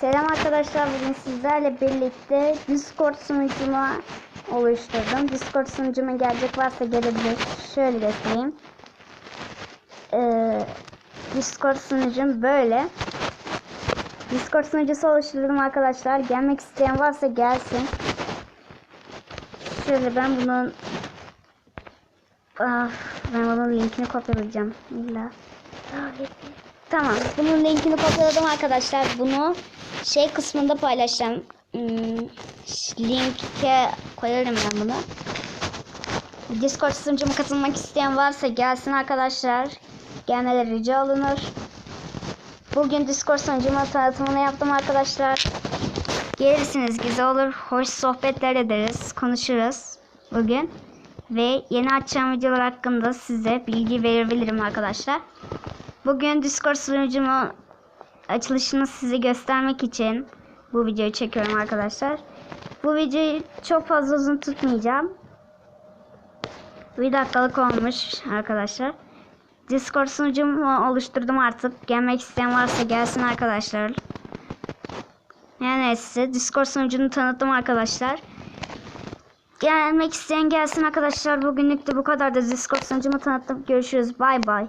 Selam arkadaşlar bugün sizlerle birlikte Discord sunucumu oluşturdum. Discord sunucuma gelecek varsa gelebilir. Şöyle göstereyim. Ee, Discord sunucum böyle. Discord sunucusu oluşturdum arkadaşlar. Gelmek isteyen varsa gelsin. Şöyle ben bunun Ah, ben bunun linkini kopyalayacağım. İlla. Tamam. Bunun linkini kopyaladım arkadaşlar. Bunu şey kısmında paylaşacağım. Hmm, linke koyarım ben bunu. Discord sunucuma katılmak isteyen varsa gelsin arkadaşlar. Gelmeleri rica olunur. Bugün Discord sunucuma tanıtımını yaptım arkadaşlar. Gelirsiniz güzel olur. Hoş sohbetler ederiz. Konuşuruz bugün. Ve yeni açacağım videolar hakkında size bilgi verebilirim arkadaşlar. Bugün Discord sunucumu açılışını size göstermek için bu videoyu çekiyorum arkadaşlar. Bu videoyu çok fazla uzun tutmayacağım. Bir dakikalık olmuş arkadaşlar. Discord sunucumu oluşturdum artık. Gelmek isteyen varsa gelsin arkadaşlar. Yani neyse Discord sunucunu tanıttım arkadaşlar. Gelmek isteyen gelsin arkadaşlar. Bugünlük de bu kadar da Discord sunucumu tanıttım. Görüşürüz. Bay bay.